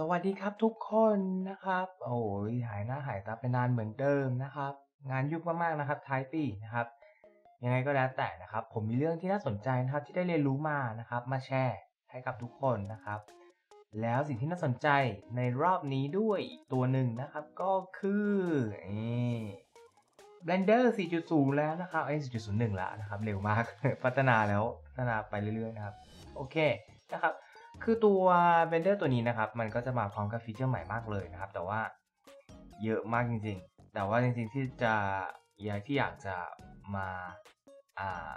สวัสดีครับทุกคนนะครับ โอ้ยหายหน้าหายตาไปนานเหมือนเดิมนะครับ งานยุ่งมากๆนะครับท้ายปีนะครับ ยังไงก็แล้วแต่นะครับ ผมมีเรื่องที่น่าสนใจนะครับที่ได้เรียนรู้มานะครับ มาแชร์ให้กับทุกคนนะครับ แล้วสิ่งที่น่าสนใจในรอบนี้ด้วยตัวหนึ่งนะครับก็คือนี่ Blender 4.0 แล้วนะครับไอ้4.01 แล้วนะครับ เร็วมาก พัฒนาแล้วพัฒนาไปเรื่อยๆนะครับ โอเคนะครับ คือตัว Blender ตัวนี้นะครับ มันก็จะมาพร้อมกับฟีเจอร์ใหม่มากเลยนะครับ แต่ว่าเยอะมากจริงๆ แต่ว่าจริงๆที่จะอยากที่อยากจะมาอ่า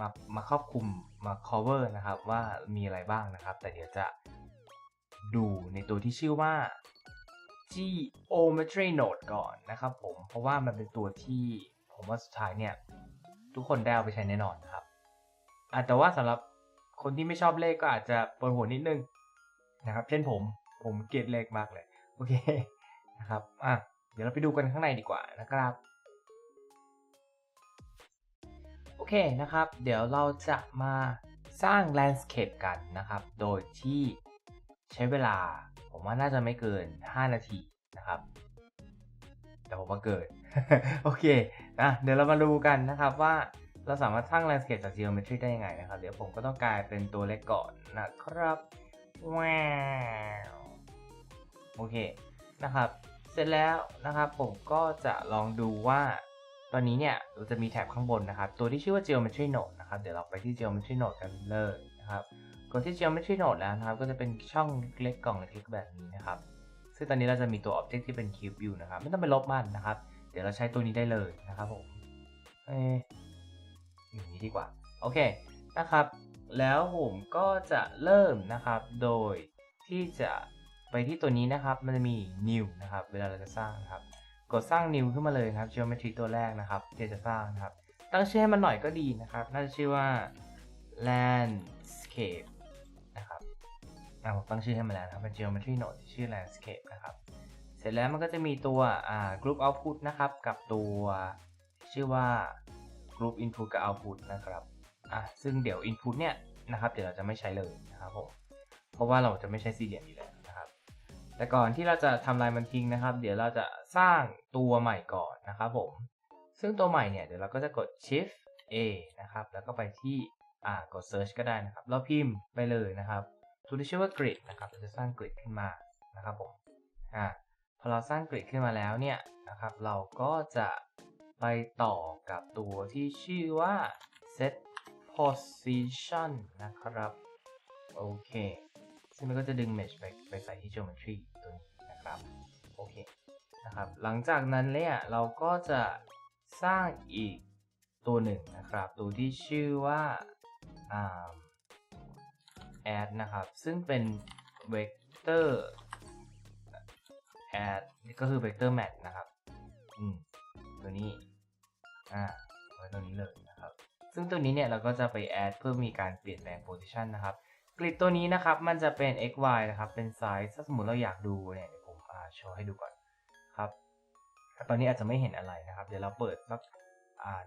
มามาครอบคลุมมา cover นะครับ ว่ามีอะไรบ้างนะครับ แต่เดี๋ยวจะดูในตัวที่ชื่อว่า Geometry Node ก่อนนะครับผม เพราะว่ามันเป็นตัวที่ผมว่าสุดท้ายเนี่ย ทุกคนได้เอาไปใช้แน่นอนครับอแต่ว่าสำหรับ คนที่ไม่ชอบเลขก็อาจจะปวดหัวนิดนึงนะครับ เช่นผม ผมเกลียดเลขมากเลย โอเคนะครับ อะ เดี๋ยวเราไปดูกันข้างในดีกว่านะครับ โอเคนะครับ เดี๋ยวเราจะมาสร้าง landscape กันนะครับ โดยที่ใช้เวลา ผมว่าน่าจะไม่เกิน 5 นาทีนะครับ แต่ผมว่าเกิน โอเคนะเดี๋ยวเรามาดูกันนะครับว่า เราสามารถสร้าง landscape จาก geometry ได้ยังไงนะครับ เดี๋ยวผมก็ต้องกลายเป็นตัวเล็กก่อนนะครับว้าวโอเคนะครับ เสร็จแล้วนะครับผมก็จะลองดูว่า ตอนนี้เนี่ยเราจะมีแท็บข้างบนนะครับ ตัวที่ชื่อว่า geometry node นะครับ เดี๋ยวเราไปที่ geometry node กันเลยนะครับกดที่ geometry node แล้วนะครับ ก็จะเป็นช่องเล็กๆกล่องเล็กแบบนี้นะครับ ซึ่งตอนนี้เราจะมีตัว object ที่เป็น cube อยู่นะครับ ไม่ต้องไปลบมันนะครับ เดี๋ยวเราใช้ตัวนี้ได้เลยนะครับผมเอ อย่างนี้ดีกว่า โอเคนะครับ แล้วผมก็จะเริ่มนะครับ โดยที่จะไปที่ตัวนี้นะครับ มันจะมี new นะครับ เวลาเราจะสร้างนะครับ กดสร้าง new ขึ้นมาเลยครับ geometry ตัวแรกนะครับที่จะสร้างนะครับ ตั้งชื่อให้มันหน่อยก็ดีนะครับ น่าจะชื่อว่า landscape นะครับอ่าผมตั้งชื่อให้มันแล้วนะครับเป็น geometry node ที่ชื่อ landscape นะครับ เสร็จแล้วมันก็จะมีตัวอ่า group output นะครับ กับตัวชื่อว่า group input กับ output นะครับอะซึ่งเดี๋ยว input เนี่ยนะครับเดี๋ยวเราจะไม่ใช้เลยนะครับผมเพราะว่าเราจะไม่ใช้สี่เหลี่ยมอยู่แล้วนะครับ แต่ก่อนที่เราจะทำลายมันทิ้งนะครับ เดี๋ยวเราจะสร้างตัวใหม่ก่อนนะครับผม ซึ่งตัวใหม่เนี่ยเดี๋ยวเราก็จะกด shift a นะครับ แล้วก็ไปที่อ่ากด search ก็ได้นะครับ เราพิมพ์ไปเลยนะครับตัวที่ชื่อว่า grid นะครับเราจะสร้าง grid ขึ้นมานะครับผมอ่าพอเราสร้าง grid ขึ้นมาแล้วเนี่ยนะครับ เราก็จะ ไปต่อกับตัวที่ชื่อว่า set position นะครับ โอเค ซึ่งมันก็จะดึง mesh ไปไปใส่ที่ geometry ตัวนี้นะครับ โอเค นะครับ หลังจากนั้นเนี่ยเราก็จะสร้างอีกตัวหนึ่งนะครับ ตัวที่ชื่อว่า add นะครับ ซึ่งเป็น vector add ก็คือ vector match นะครับ อืม ตัวนี้อ่าไว้ตรงนี้เลยนะครับ ซึ่งตัวนี้เนี่ยเราก็จะไป add เพื่อมีการเปลี่ยนแปลง position นะครับกริดตัวนี้นะครับมันจะเป็น x y นะครับ เป็นไซส์ถ้าสมมติเราอยากดูเนี่ยเดี๋ยวผมอ่าโชว์ให้ดูก่อนครับ ตอนนี้อาจจะไม่เห็นอะไรนะครับ เดี๋ยวเราเปิดสักอ่า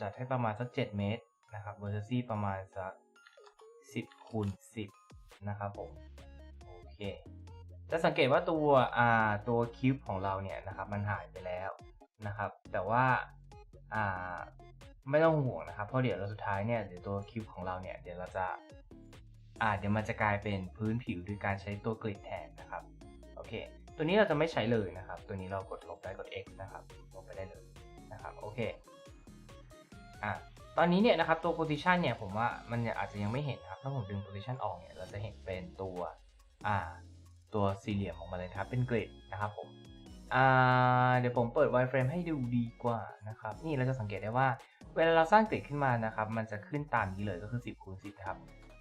จัดให้ประมาณสัก 7 เมตรนะครับ vertice ประมาณสัก10คูณ10 นะครับผม โอเค จะสังเกตว่าตัวอ่าตัวคิวบ์ของเราเนี่ยนะครับ มันหายไปแล้ว นะครับ แต่ว่าอ่าไม่ต้องห่วงนะครับ เพราะเดี๋ยวเราสุดท้ายเนี่ยเดี๋ยวตัวคิวบ์ของเราเนี่ยเดี๋ยวเราจะอ่าเดี๋ยวมันจะกลายเป็นพื้นผิวโดยการใช้ตัวกริดแทนนะครับโอเค ตัวนี้เราจะไม่ใช้เลยนะครับ ตัวนี้เรากดลบได้กด x นะครับลบไปได้เลยนะครับโอเคอะตอนนี้เนี่ยนะครับตัว position เนี่ยผมว่ามันอาจจะยังไม่เห็นนะครับถ้าผมดึง position ออกเนี่ยเราจะเห็นเป็นตัวอ่าตัวสี่เหลี่ยมออกมาเลยครับเป็นกริดนะครับผม อ่าเดี๋ยวผมเปิด wireframe ให้ดูดีกว่านะครับ นี่เราจะสังเกตได้ว่า เวลาเราสร้างกริดขึ้นมานะครับ มันจะขึ้นตามนี้เลยก็คือ 10คูณ10ครับ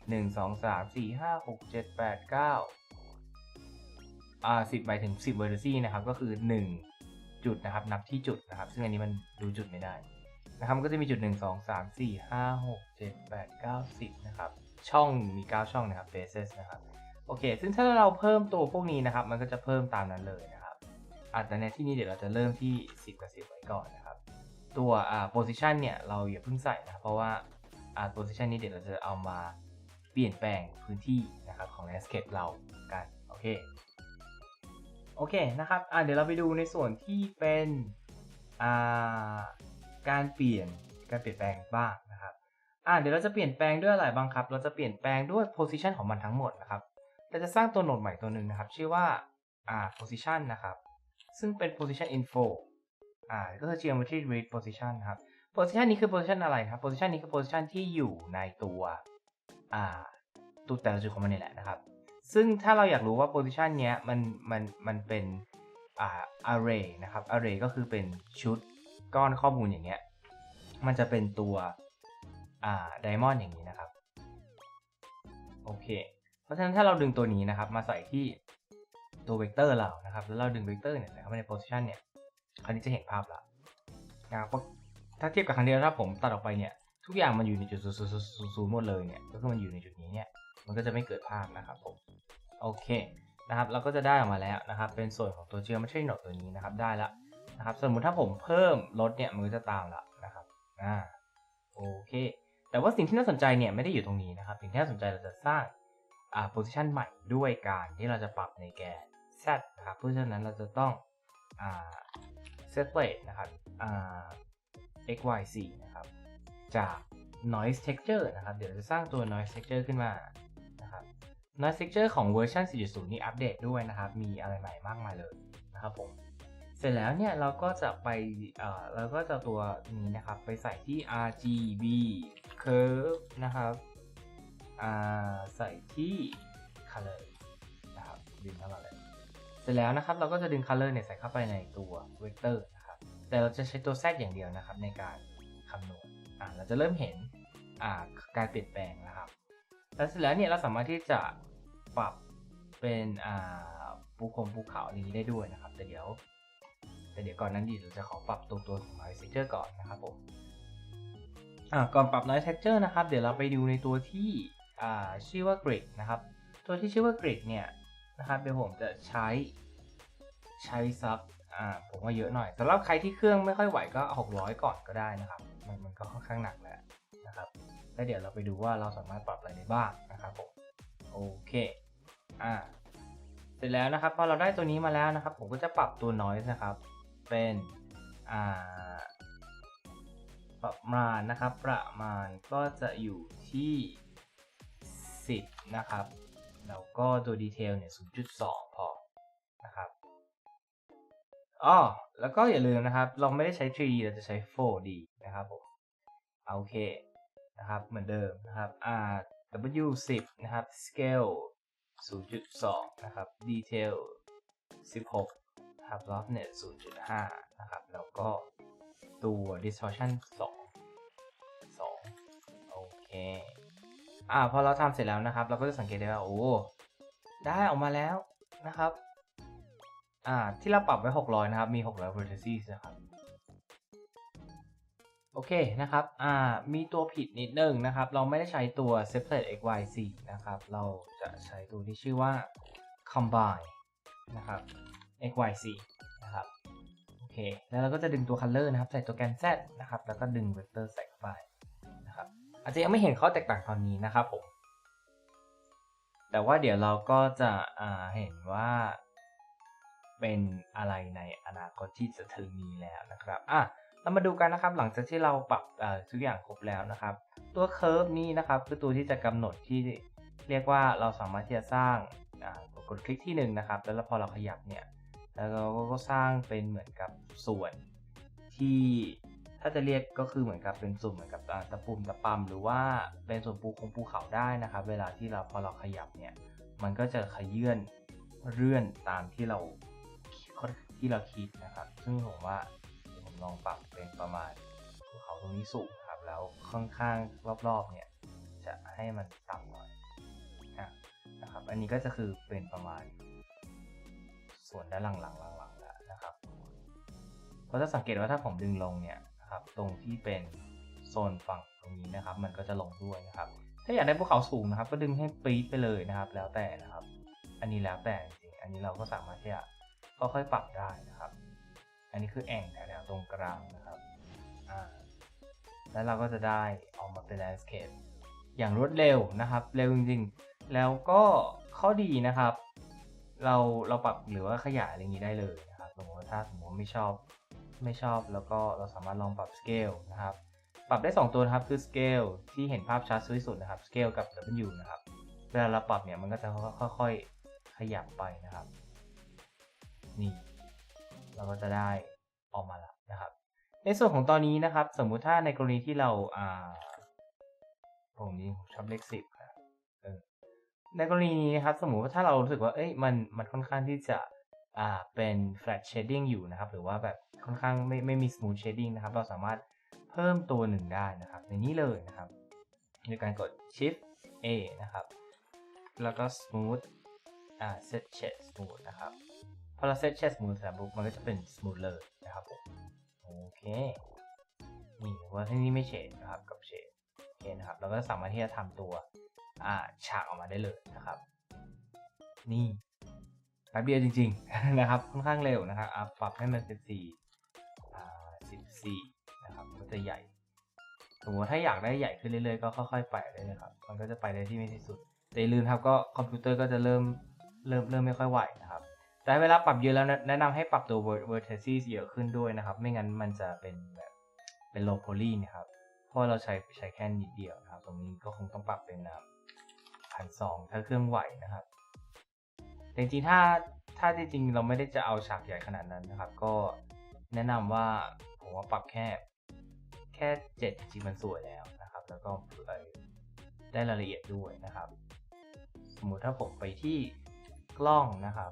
หนึ่งสองสามสี่ห้าหกเจ็ดแปดเก้าอ่าสิบหมายถึงสิบเวอร์ซี่นะครับ ก็คือหนึ่งจุดนะครับ นับที่จุดนะครับ ซึ่งอันนี้มันดูจุดไม่ได้นะครับก็จะมีจุดหนึ่งสองสามสี่ห้าหกเจ็ดแปดเก้าสิบนะครับ ช่องมีเก้าช่องนะครับ bases นะครับ โอเค ซึ่งถ้าเราเพิ่มตัวพวกนี้นะครับ มันก็จะเพิ่มตามนั้นเลย อาจจะในที่นี้เดี๋ยวเราจะเริ่มที่ 10 กับ 10 ไว้ก่อนนะครับ ตัวอ่า position เนี่ยเราอย่าเพิ่งใส่นะเพราะว่าอ่า position นี้เดี๋ยวเราจะเอามาเปลี่ยนแปลงพื้นที่นะครับของ landscape เรากันโอเคโอเคนะครับอะเดี๋ยวเราไปดูในส่วนที่เป็นอ่าการเปลี่ยนการเปลี่ยนแปลงบ้างนะครับอะเดี๋ยวเราจะเปลี่ยนแปลงด้วยอะไรบ้างครับ เราจะเปลี่ยนแปลงด้วย position ของมันทั้งหมดนะครับเราจะสร้างตัวโหนดใหม่ตัวหนึ่งนะครับ ชื่อว่าอ่า position นะครับ ซึ่งเป็น position info อ่า ก็คือ geometry read position ครับ position นี้คือ position อะไรครับ position นี้คือ position ที่อยู่ในตัว อ่า ตัวแต่ละจุดของมันนี่แหละนะครับ ซึ่งถ้าเราอยากรู้ว่า position เนี้ยมัน มัน มันเป็น อ่า array นะครับ array ก็คือเป็นชุดก้อนข้อมูลอย่างเงี้ย มันจะเป็นตัว อ่า diamond อย่างนี้นะครับ โอเค เพราะฉะนั้นถ้าเราดึงตัวนี้นะครับ มาใส่ที่ ตัวเวกเตอร์เรานะครับ แล้วเราดึงเวกเตอร์เนี่ยเข้าไปใน position เนี่ย คราวนี้จะเห็นภาพละนะครับถ้าเทียบกับครั้งเดียวถ้าผมตัดออกไปเนี่ย ทุกอย่างมันอยู่ในจุดศูนย์หมดเลยเนี่ย ก็คือมันอยู่ในจุดนี้เนี่ย มันก็จะไม่เกิดภาพนะครับผม โอเคนะครับ เราก็จะได้ออกมาแล้วนะครับ เป็นส่วนของตัว geometry node ตัวนี้นะครับ ได้แล้วนะครับ สมมุติถ้าผมเพิ่มลดเนี่ย มันก็จะตามละนะครับ อ่า โอเค แต่ว่าสิ่งที่น่าสนใจเนี่ยไม่ได้อยู่ตรงนี้นะครับ สิ่งที่น่าสนใจเราจะสร้างอ่า position ใหม่ด้วยการที่เราจะปรับในแกน z นะครับ เพราะฉะนั้นเราจะต้องอ่า separate นะครับ x y z นะครับ จาก noise texture นะครับ เดี๋ยวเราจะสร้างตัว noise texture ขึ้นมานะครับ noise texture ของเวอร์ชัน4.0 นี่อัปเดตด้วยนะครับ มีอะไรใหม่มากมายเลยนะครับผมเสร็จแล้วเนี่ยเราก็จะไปเราก็จะตัวนี้นะครับไปใส่ที่ RGB curve นะครับใส่ที่ color นะครับดึงเข้ามาเลย เสร็จแล้วนะครับเราก็จะดึง color เนี่ยใส่เข้าไปในตัว vector นะครับแต่เราจะใช้ตัว z อย่างเดียวนะครับในการคำนวณอ่าเราจะเริ่มเห็นอ่าการเปลี่ยนแปลงนะครับแล้วเสร็จแล้วเนี่ยเราสามารถที่จะปรับเป็นอ่าภูคงภูเขาอย่างนี้ได้ด้วยนะครับ แต่เดี๋ยว แต่เดี๋ยวก่อนนั้นดีเราจะขอปรับตัวตัวของ noise texture ก่อนนะครับผมอ่าก่อนปรับ noise texture นะครับ เดี๋ยวเราไปดูในตัวที่อ่าชื่อว่า grid นะครับ ตัวที่ชื่อว่า grid เนี่ย นะครับเดี๋ยวผมจะใช้ใช้ซักอ่าผมว่าเยอะหน่อยสำหรับใครที่เครื่องไม่ค่อยไหวก็ 600 ก่อนก็ได้นะครับ มันมันก็ค่อนข้างหนักแล้วนะครับแล้วเดี๋ยวเราไปดูว่าเราสามารถปรับอะไรได้บ้างนะครับผมโอเคอ่าเสร็จแล้วนะครับพอเราได้ตัวนี้มาแล้วนะครับ ผมก็จะปรับตัว noise นะครับ เป็นอ่าประมาณนะครับ ประมาณก็จะอยู่ที่ 10 นะครับ แล้วก็ตัวดีเทลเนี่ย 0.2 พอนะครับอ๋อแล้วก็อย่าลืมนะครับ เราไม่ได้ใช้ 3D เราจะใช้ 4D นะครับผมโอเคนะครับ เหมือนเดิมนะครับ R W 10นะครับ scale 0.2 นะครับ detail 16นะครับ roughness 0.5 นะครับ แล้วก็ตัว distortion 2 2 โอเค อ่าพอเราทำเสร็จแล้วนะครับ เราก็จะสังเกตได้ว่าโอ้ได้ออกมาแล้วนะครับ อ่าที่เราปรับไว้ 600 นะครับ มี 600 vertices นะครับโอเคนะครับ อ่า มีตัวผิดนิดนึงนะครับ เราไม่ได้ใช้ตัว separate xyz นะครับ เราจะใช้ตัวที่ชื่อว่า combine นะครับ xyz นะครับ โอเค แล้วเราก็จะดึงตัว color นะครับ ใส่ตัวแกน z นะครับ แล้วก็ดึง vector ใส่เข้าไป อาจจะยังไม่เห็นข้อแตกต่างตอนนี้นะครับผม แต่ว่าเดี๋ยวเราก็จะเห็นว่า เป็นอะไรในอนาคตที่จะถึงนี้แล้วนะครับอะเรามาดูกันนะครับหลังจากที่เราปรับทุกอย่างครบแล้วนะครับ ตัวเคอร์ฟนี้นะครับคือตัวที่จะกำหนดที่เรียกว่าเราสามารถที่จะสร้างกดคลิกที่1นงนะครับ แล้วพอเราขยับเนี่ยแล้วเราก็สร้างเป็นเหมือนกับส่วนที่ ถ้าจะเรียกก็คือเหมือนกับเป็นส่วนเหมือนกับตะปุ่มตะปำหรือว่าเป็นส่วนปูคงภูเขาได้นะครับ เวลาที่เราพอเราขยับเนี่ยมันก็จะขยื่นเลื่อนตามที่เราที่เราคิดนะครับ ซึ่งผมว่าผมลองปรับเป็นประมาณภูเขาตรงนี้สูงครับ แล้วข้างๆรอบๆเนี่ยจะให้มันต่ำหน่อยนะครับ อันนี้ก็จะคือเป็นประมาณ ส่วนด้านหลังๆหลังๆแล้วนะครับเพราะจะสังเกตว่าถ้าผมดึงลงเนี่ย นะครับ ตรงที่เป็นโซนฝั่งตรงนี้นะครับ มันก็จะลงด้วยนะครับ ถ้าอยากได้ภูเขาสูงนะครับ ก็ดึงให้ปี๊ดไปเลยนะครับ แล้วแต่นะครับ อันนี้แล้วแต่จริงอันนี้เราก็สามารถที่จะค่อยๆปรับได้นะครับ อันนี้คือแอ่งแถวๆตรงกลางนะครับอ่าแล้วเราก็จะได้ออกมาเป็น landscape อย่างรวดเร็วนะครับ เร็วจริงๆ แล้วก็ข้อดีนะครับ เราเราปรับหรือว่าขยายอะไรอย่างนี้ได้เลยนะครับสมมติว่าถ้าสมมติไม่ชอบ ไม่ชอบ แล้วก็เราสามารถลองปรับ scale นะครับ ปรับได้ 2 ตัวนะครับคือ scale ที่เห็นภาพชัดที่สุดนะครับ scale กับ W นะครับ เวลาเราปรับเนี่ยมันก็จะค่อยๆขยับไปนะครับ นี่ เราก็จะได้ออกมาแล้วนะครับ ในส่วนของตอนนี้นะครับ สมมุติถ้าในกรณีที่เราอ่าผมนี้ชอบเลขสิบครับในกรณีนี้นะครับสมมุติว่าถ้าเรารู้สึกว่าเอ้ยมันมันค่อนข้างที่จะ อ่าเป็น flat shading อยู่นะครับ หรือว่าแบบค่อนข้างไม่ไม่มี smooth shading นะครับ เราสามารถเพิ่มตัวหนึ่งได้นะครับ ในนี้เลยนะครับโดยการกด shift A นะครับ แล้วก็ smooth อ่า set shade smooth นะครับ พอเรา set shade smooth เสร็จปุ๊บมันก็จะเป็น smooth เลยนะครับผมโอเค นี่ว่าที่นี่ไม่เฉดนะครับกับเฉดโอเคนะครับ เราก็สามารถที่จะทำตัวอ่าฉากออกมาได้เลยนะครับ นี่ แป๊บเดียวจริงๆนะครับค่อนข้างเร็วนะครับปรับให้มันเป็นสี่สิบสี่นะครับก็จะใหญ่สมมติถ้าอยากได้ใหญ่ขึ้นเรื่อยๆก็ค่อยๆไปเลยนะครับ มันก็จะไปได้ที่ไม่ที่สุด แต่ลืมครับก็คอมพิวเตอร์ก็จะเริ่มเริ่มเริ่มไม่ค่อยไหวนะครับ แต่เวลาปรับเยอะแล้วแนะนำให้ปรับตัว vertices เยอะขึ้นด้วยนะครับ ไม่งั้นมันจะเป็นแบบเป็น low poly นะครับ เพราะเราใช้ใช้แค่นิดเดียวนะครับ ตรงนี้ก็คงต้องปรับเป็นพันสองถ้าเครื่องไหวนะครับ แต่จริงๆถ้าถ้าจริงๆเราไม่ได้จะเอาฉากใหญ่ขนาดนั้นนะครับ ก็แนะนำว่าผมว่าปรับแค่แค่เจ็ดจริงมันสวยแล้วนะครับ แล้วก็ได้รายละเอียดด้วยนะครับ สมมุติถ้าผมไปที่กล้องนะครับ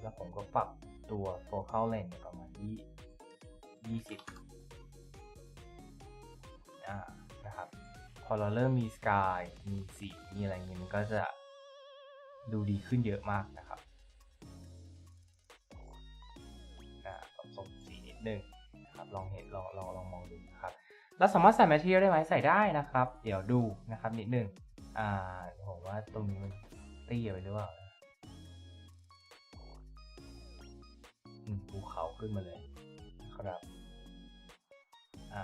แล้วผมก็ปรับตัว focal length ประมาณที่ยี่สิบนะครับ พอเราเริ่มมีสกายมีสี มีอะไรเงี้ยมันก็จะ ดูดีขึ้นเยอะมากนะครับอ่าผสมสีนิดนึงนะครับลองเห็นลองลองลองมองดูนะครับเราสามารถใส่ material ได้ไหมใส่ได้นะครับ เดี๋ยวดูนะครับนิดนึงอ่าผมว่าตรงนี้มันเตี้ยไปหรือเปล่าภูเขาขึ้นมาเลยครับอ่า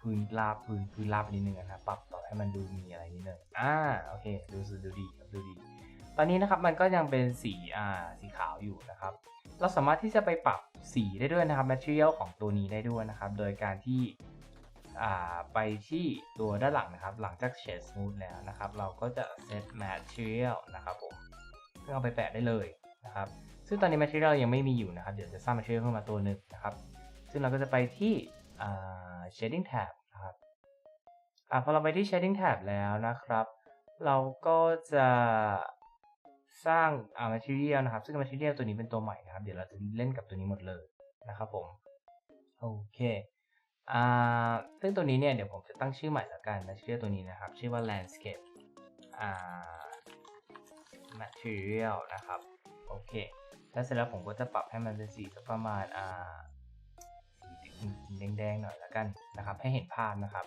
พื้นราบพื้นพื้นราบนิดนึงนะครับปรับต่อให้มันดูมีอะไรนิดนึงอ่าโอเคดูสดูดีดูดี ตอนนี้นะครับมันก็ยังเป็นสีอ่าสีขาวอยู่นะครับ เราสามารถที่จะไปปรับสีได้ด้วยนะครับ material ของตัวนี้ได้ด้วยนะครับ โดยการที่อ่าไปที่ตัวด้านหลังนะครับ หลังจาก shade smooth แล้วนะครับ เราก็จะ set material นะครับผมเพื่อเอาไปแปะได้เลยนะครับ ซึ่งตอนนี้ material ยังไม่มีอยู่นะครับ เดี๋ยวจะสร้าง material ขึ้นมาตัวหนึ่งนะครับ ซึ่งเราก็จะไปที่ shading tab นะครับอพอเราไปที่ shading tab แล้วนะครับ เราก็จะสร้าง material นะครับ ซึ่ง material ตัวนี้เป็นตัวใหม่นะครับ เดี๋ยวเราจะเล่นกับตัวนี้หมดเลยนะครับผม โอเคอ่าซึ่งตัวนี้เนี่ยเดี๋ยวผมจะตั้งชื่อใหม่ละกัน material ตัวนี้นะครับ ชื่อว่า landscape อ่า material นะครับ โอเค แล้วเสร็จแล้วผมก็จะปรับให้มันเป็นสีประมาณอ่า แดงๆหน่อยละกันนะครับ ให้เห็นภาพนะครับ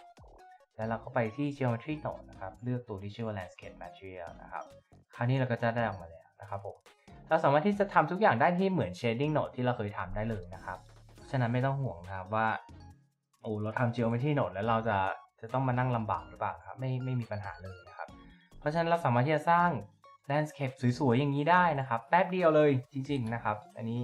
แล้วเราก็ไปที่ geometry node นะครับ เลือกตัวที่ชื่อว่า landscape material นะครับ คราวนี้เราก็จะได้ออกมาแล้วนะครับผม เราสามารถที่จะทำทุกอย่างได้ที่เหมือน shading node ที่เราเคยทำได้เลยนะครับ เพราะฉะนั้นไม่ต้องห่วงนะครับว่า โอ้ เราทำ geometry node แล้วเราจะจะต้องมานั่งลำบากหรือเปล่าครับ ไม่ไม่มีปัญหาเลยนะครับ เพราะฉะนั้นเราสามารถที่จะสร้าง landscape สวยๆ อย่างนี้ได้นะครับ แป๊บเดียวเลยจริง ๆ นะครับ อันนี้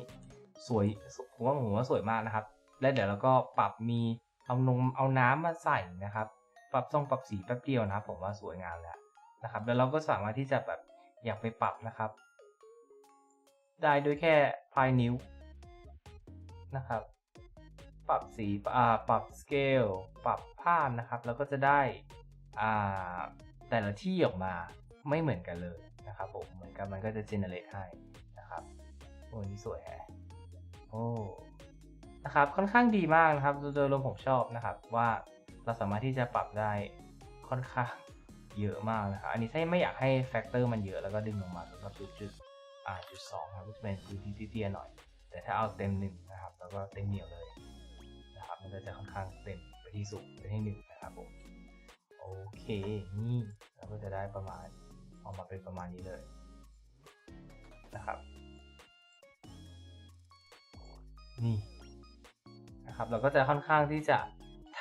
สวยผมว่าผมว่าสวยมากนะครับ และเดี๋ยวเราก็ปรับมีเอานมเอาน้ำมาใส่นะครับ ปรับทรงปรับสีแป๊บเดียวนะครับ ผมว่าสวยงามแล้วนะครับ แล้วเราก็สามารถที่จะแบบอยากไปปรับนะครับ ได้ด้วยแค่ปลายนิ้วนะครับ ปรับสีอ่าปรับสเกลปรับภาพนะครับ แล้วก็จะได้อ่าแต่ละที่ออกมาไม่เหมือนกันเลยนะครับผมเหมือนกันมันก็จะ generate ให้นะครับโอ้นี่สวยแฮะ นะครับค่อนข้างดีมากนะครับ โดยรวมผมชอบนะครับ ว่าเราสามารถที่จะปรับได้ค่อนข้างเยอะมากนะครับอันนี้ถ้าไม่อยากให้แฟกเตอร์มันเยอะแล้วก็ดึงลงมาแล้วก็จุดจุดอ่าจุดสองครับก็จะเป็นพื้นที่เตี้ยหน่อย แต่ถ้าเอาเต็มหนึ่งนะครับ แล้วก็เต็มเหนียวเลยนะครับมันก็จะค่อนข้างเต็มไปที่สูงไปที่หนึ่งนะครับผมโอเคนี่เราก็จะได้ประมาณออกมาเป็นประมาณนี้เลยนะครับนี่ นะครับ เราก็จะค่อนข้างที่จะ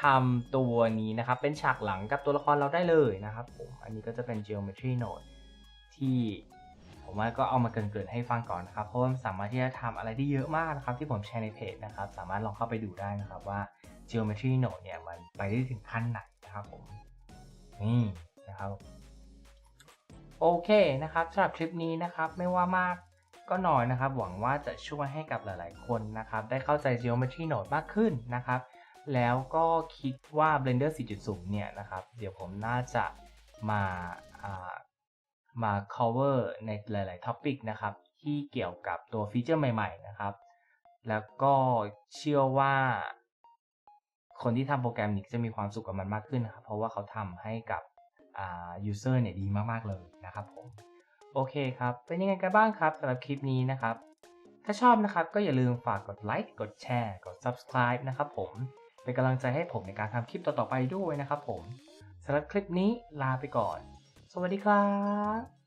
ทำตัวนี้นะครับ เป็นฉากหลังกับตัวละครเราได้เลยนะครับผมอันนี้ก็จะเป็น geometry node ที่ผมว่าก็เอามาเกรินๆให้ฟังก่อนนะครับ เพราะว่าสามารถที่จะทำอะไรได้เยอะมากนะครับ ที่ผมแชร์ในเพจนะครับ สามารถลองเข้าไปดูได้นะครับว่า Geometry Node เนี่ยมันไปได้ถึงขั้นไหนนะครับผมนี่นะครับโอเคนะครับสำหรับคลิปนี้นะครับไม่ว่ามาก ก็น้อยนะครับ หวังว่าจะช่วยให้กับหลาย ๆ คนนะครับ ได้เข้าใจ Geometry Node มากขึ้นนะครับ แล้วก็คิดว่า Blender 4.0 เนี่ยนะครับ เดี๋ยวผมน่าจะมาามา cover ในหลาย ๆ topic นะครับ ที่เกี่ยวกับตัวฟีเจอร์ใหม่ ๆ นะครับ แล้วก็เชื่อว่า คนที่ทำโปรแกรมนี้จะมีความสุขกับมันมากขึ้นนะครับ เพราะว่าเขาทำให้กับ user เนี่ยดีมาก ๆ เลยนะครับผม โอเคครับ เป็นยังไงกันบ้างครับสำหรับคลิปนี้นะครับ ถ้าชอบนะครับก็อย่าลืมฝากกดไลค์ กดแชร์ กด subscribe นะครับผม เป็นกำลังใจให้ผมในการทำคลิปต่อๆไปด้วยนะครับผมสำหรับคลิปนี้ลาไปก่อน สวัสดีครับ